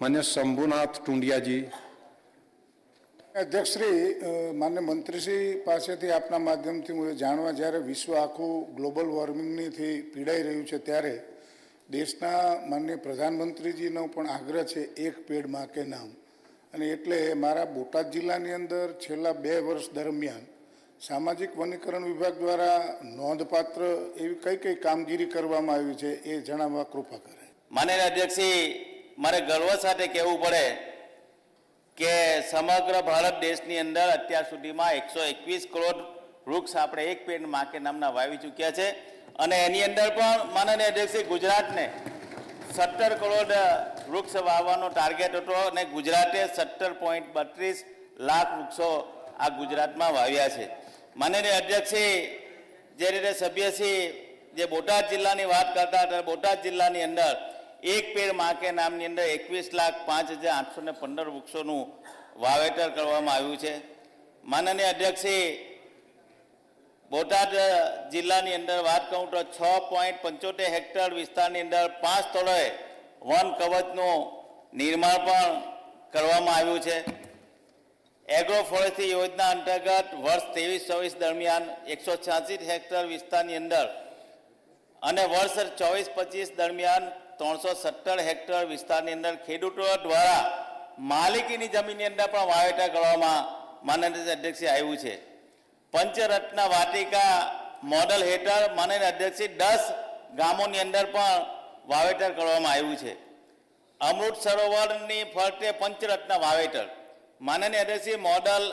માન્ય શંભુનાથ ટુંડિયાજી અધ્યક્ષશ્રી માન્ય મંત્રીશ્રી પાસેથી આપના માધ્યમથી હું જાણવા જ્યારે વિશ્વ આખું ગ્લોબલ વોર્મિંગનીથી પીડાઈ રહ્યું છે ત્યારે દેશના માન્ય પ્રધાનમંત્રીજીનો પણ આગ્રહ છે એક પેડમાં કે નામ. અને એટલે મારા બોટાદ જિલ્લાની અંદર છેલ્લા બે વર્ષ દરમિયાન સામાજિક વનીકરણ વિભાગ દ્વારા નોંધપાત્ર એવી કઈ કઈ કામગીરી કરવામાં આવી છે એ જણાવવા કૃપા કરે માનનીય અધ્યક્ષશ્રી મારે ગર્વ સાથે કહેવું પડે કે સમગ્ર ભારત દેશની અંદર અત્યાર સુધીમાં એકસો એકવીસ કરોડ વૃક્ષ આપણે એક પેડ માકે નામના વાવી ચૂક્યા છે. અને એની અંદર પણ માનનીય અધ્યક્ષે ગુજરાતને સત્તર કરોડ વૃક્ષ વાવવાનો ટાર્ગેટ હતો અને ગુજરાતે સત્તર પોઈન્ટ બત્રીસ લાખ વૃક્ષો આ ગુજરાતમાં વાવ્યા છે. માનનીય અધ્યક્ષે જે રીતે સભ્યશ્રી જે બોટાદ જિલ્લાની વાત કરતા હતા, બોટાદ જિલ્લાની અંદર એક પેડમાં કે નામની અંદર એકવીસ લાખ પાંચ હજાર આઠસો ને પંદર વૃક્ષોનું વાવેતર કરવામાં આવ્યું છે. માનનીય અધ્યક્ષશ્રી બોટાદ જિલ્લાની અંદર વાત કરું તો છ પોઈન્ટ પંચોતેર હેક્ટર વિસ્તારની અંદર પાંચ સ્થળોએ વન કવચનું નિર્માણ પણ કરવામાં આવ્યું છે. એગ્રો ફોરેસ્ટ્રી યોજના અંતર્ગત વર્ષ ત્રેવીસ ચોવીસ દરમિયાન એકસો છ્યાસી હેક્ટર વિસ્તારની અંદર અને વર્ષ ચોવીસ પચીસ દરમિયાન ત્રણસો સત્તર હેક્ટર વિસ્તારની અંદર ખેડૂતો દ્વારા માલિકીની જમીનની અંદર પણ વાવેતર કરવામાં માનનીય અધ્યક્ષે આવ્યું છે. પંચરત્ન વાટિકા મોડલ હેઠળ માનનીય અધ્યક્ષે દસ ગામોની અંદર પણ વાવેતર કરવામાં આવ્યું છે. અમૃત સરોવરની ફરતે પંચરત્ન વાવેતર. માનનીય અધ્યક્ષે મોડલ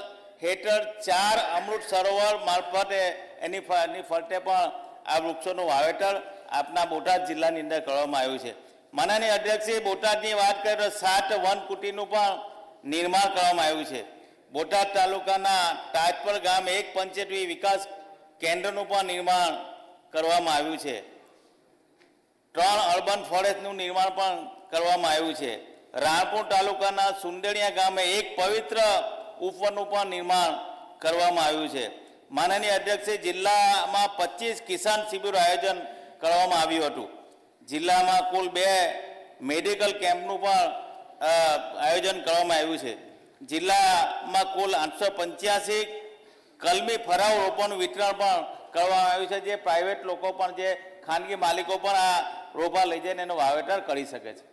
હેઠળ ચાર અમૃત સરોવર મારફતે એની ફરતે પણ આ વૃક્ષોનું વાવેતર આપના બોટાદ જિલ્લાની અંદર કરવામાં આવ્યું છે. માનનીય અધ્યક્ષે બોટાદની વાત કરીએ તો સાત વન કુટીનું પણ નિર્માણ કરવામાં આવ્યું છે. બોટાદ તાલુકાના તાજપર ગામે એક પંચાયતવી વિકાસ કેન્દ્રનું પણ નિર્માણ કરવામાં આવ્યું છે. ત્રણ અર્બન ફોરેસ્ટનું નિર્માણ પણ કરવામાં આવ્યું છે. રાણપુર તાલુકાના સુંદરિયા ગામે એક પવિત્ર ઉપવનનું પણ નિર્માણ કરવામાં આવ્યું છે. માનનીય અધ્યક્ષે જિલ્લામાં પચીસ કિસાન શિબિર આયોજન કરવામાં આવ્યું હતું. જિલ્લામાં કુલ બે મેડિકલ કેમ્પનું પણ આયોજન કરવામાં આવ્યું છે. જિલ્લામાં કુલ આઠસો પંચ્યાસી કલમી ફરાવ રોપોનું વિતરણ પણ કરવામાં આવ્યું છે, જે પ્રાઇવેટ લોકો પણ, જે ખાનગી માલિકો પણ આ રોપા લઈ જઈને એનું વાવેતર કરી શકે છે.